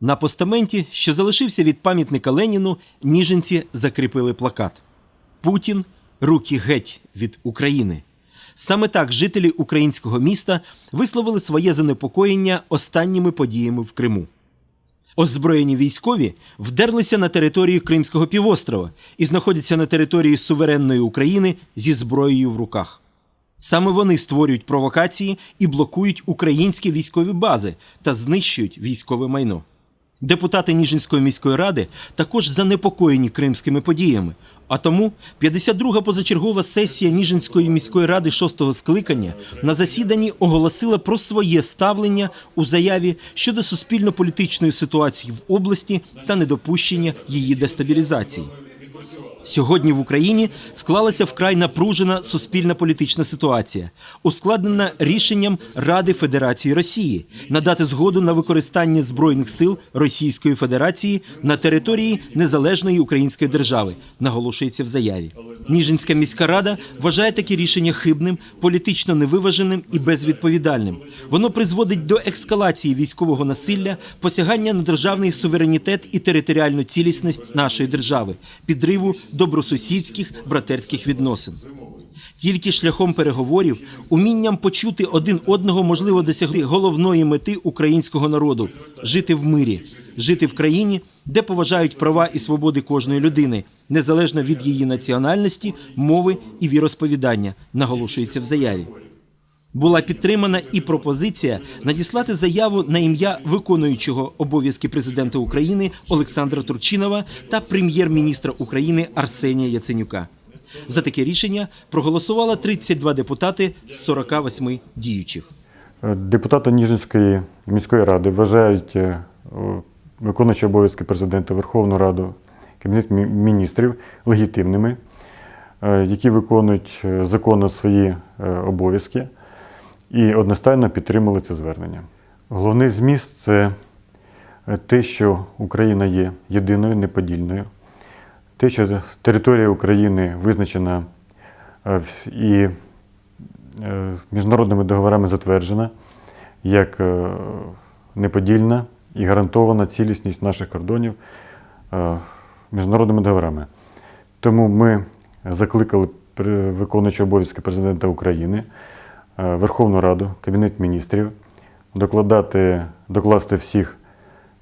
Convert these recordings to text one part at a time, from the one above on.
На постаменті, що залишився від пам'ятника Леніну, ніженці закріпили плакат Путін руки геть від України. Саме так жителі українського міста висловили своє занепокоєння останніми подіями в Криму. Озброєні військові вдерлися на територію Кримського півострова і знаходяться на території суверенної України зі зброєю в руках. Саме вони створюють провокації і блокують українські військові бази та знищують військове майно. Депутати Ніжинської міської ради також занепокоєні кримськими подіями. А тому 52-га позачергова сесія Ніжинської міської ради шостого скликання на засіданні оголосила про своє ставлення у заяві щодо суспільно-політичної ситуації в області та недопущення її дестабілізації. Сьогодні в Україні склалася вкрай напружена суспільна політична ситуація, ускладнена рішенням Ради Федерації Росії надати згоду на використання збройних сил Російської Федерації на території незалежної української держави, наголошується в заяві. Ніжинська міська рада вважає таке рішення хибним, політично невиваженим і безвідповідальним. Воно призводить до ескалації військового насилля, посягання на державний суверенітет і територіальну цілісність нашої держави, підриву добросусідських братерських відносин. Тільки шляхом переговорів, умінням почути один одного можливо досягти головної мети українського народу жити в мирі, жити в країні, де поважають права і свободи кожної людини, незалежно від її національності, мови і віросповідання, наголошується в заяві. Була підтримана і пропозиція надіслати заяву на ім'я виконуючого обов'язки президента України Олександра Турчинова та прем'єр-міністра України Арсенія Яценюка. За таке рішення проголосувало 32 депутати з 48 діючих. Депутати Ніжинської міської ради вважають е, виконуючі обов'язки президента Верховну Раду, Кабінет міністрів легітимними, е, які виконують е, законно свої обов'язки і одностайно підтримали це звернення. Головний зміст це те, що Україна є єдиною, неподільною, те, що територія України визначена е, і е, міжнародними договорами затверджена як е, неподільна і гарантована цілісність наших кордонів міжнародними договорами. Тому ми закликали виконуючого обов'язки президента України, Верховну Раду, Кабінет міністрів докладати, докласти всіх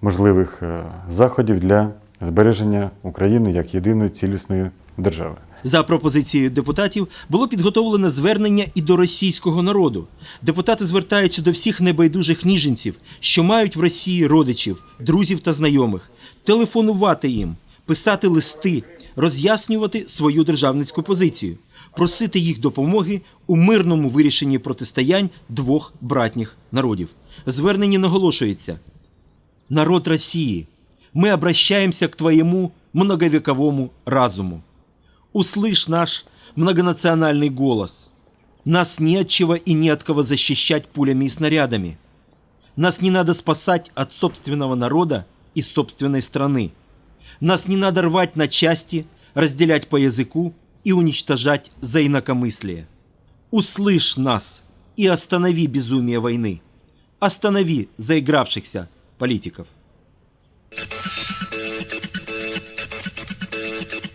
можливих заходів для збереження України як єдиної цілісної держави. За пропозицією депутатів було підготовлено звернення і до російського народу. Депутати звертаються до всіх небайдужих ніженців, що мають в Росії родичів, друзів та знайомих, телефонувати їм, писати листи, роз'яснювати свою державницьку позицію, просити їх допомоги у мирному вирішенні протистоянь двох братніх народів. Звернення наголошується. Народ России, мы обращаемся к твоему многовековому разуму. Услышь наш многонациональный голос. Нас не от чего и не от кого защищать пулями и снарядами. Нас не надо спасать от собственного народа и собственной страны. Нас не надо рвать на части, разделять по языку и уничтожать за инакомыслие. Услышь нас и останови безумие войны. Останови заигравшихся политиков. Thank you.